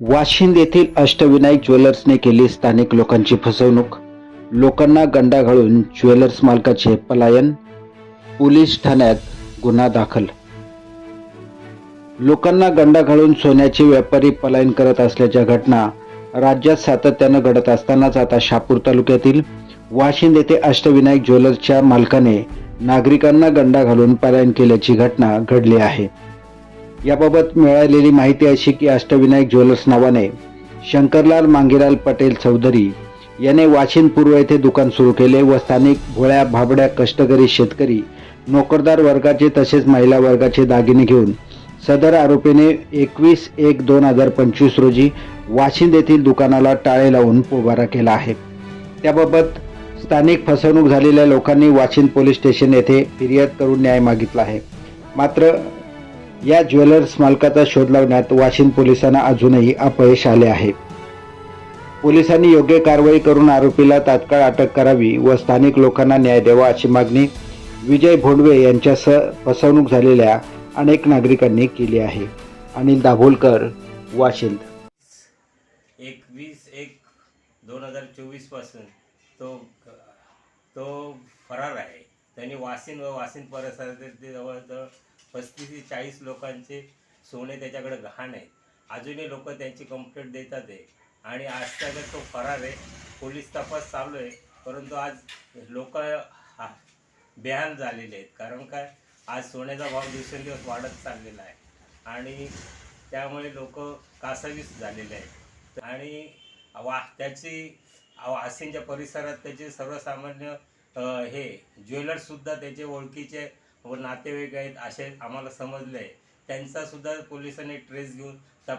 वाशिंद येथील अष्टविनायक ज्वेलर्सने केली स्थानिक लोकांची फसवणूक. लोकांना गंडा घालून ज्वेलर्स मालकाचे पलायन पोलीस ठाण्यात गुन्हा दाखल. लोकांना गंडा घालून सोन्याचे व्यापारी पलायन करत असल्याच्या घटना राज्यात सातत्यानं घडत असतानाच आता शापूर तालुक्यातील वाशिंद येथे अष्टविनायक ज्वेलर्सच्या मालकाने नागरिकांना गंडा घालून पलायन केल्याची घटना घडली आहे. याबाबत मिळालेली माहिती अशी की अष्टविनायक ज्वेलर्स नावाने शंकरलाल मांगीलाल पटेल चौधरी याने वाशिन पूर्व येथे दुकान सुरू केले व स्थानिक भोळ्या भाबड्या कष्टकरी शेतकरी नोकरदार वर्गाचे तसेच महिला वर्गाचे दागिने घेऊन सदर आरोपीने एकवीस एक दोन हजार पंचवीस रोजी वाशिंद येथील दुकानाला टाळे लावून पोबारा केला आहे. त्याबाबत स्थानिक फसवणूक झालेल्या लोकांनी वाशिंद पोलीस स्टेशन येथे फिर्याद करून न्याय मागितला आहे. मात्र या ज्वेलर्स मालकाचा शोध लावण्यात वाशिंद पोलिसांना अजूनही अपयश आले आहे. पोलिसांनी योग्य कारवाई करून आरोपीला तात्काळ अटक करावी व स्थानिक लोकांना न्याय द्यावा अशी मागणी विजय भोंडवे यांच्यासह फसवणूक झालेल्या अनेक नागरिकांनी केली आहे. अनिल दाभोलकर वाशिंद. एकवीस एक दोन हजार चोवीसपासून तो तो फरार आहे. त्यांनी वाशिंद व वाशिंद परिसरातील जवळजवळ पस्तीस ते चाळीस लोकांचे सोने त्याच्याकडे गहाण आहेत. अजूनही लोक त्यांची कंप्लेंट देतात आहे. आणि आजच्या तो फरार आहे पोलीस तपास चालू आहे. परंतु आज लोक बेहाल झालेले आहेत. कारण काय? आज सोन्याचा भाव दिवसेंदिवस वाढत चाललेला आहे. आणि त्यामुळे लोक कासावीस झालेले आहेत. आणि वा त्याची वासींच्या परिसरात त्याचे सर्वसामान्य हे ज्वेलर्ससुद्धा त्याचे ओळखीचे व नातेवाईक आहेत असे आम्हाला समजले आहे त्यांचासुद्धा पोलिसांनी ट्रेस घेऊन तप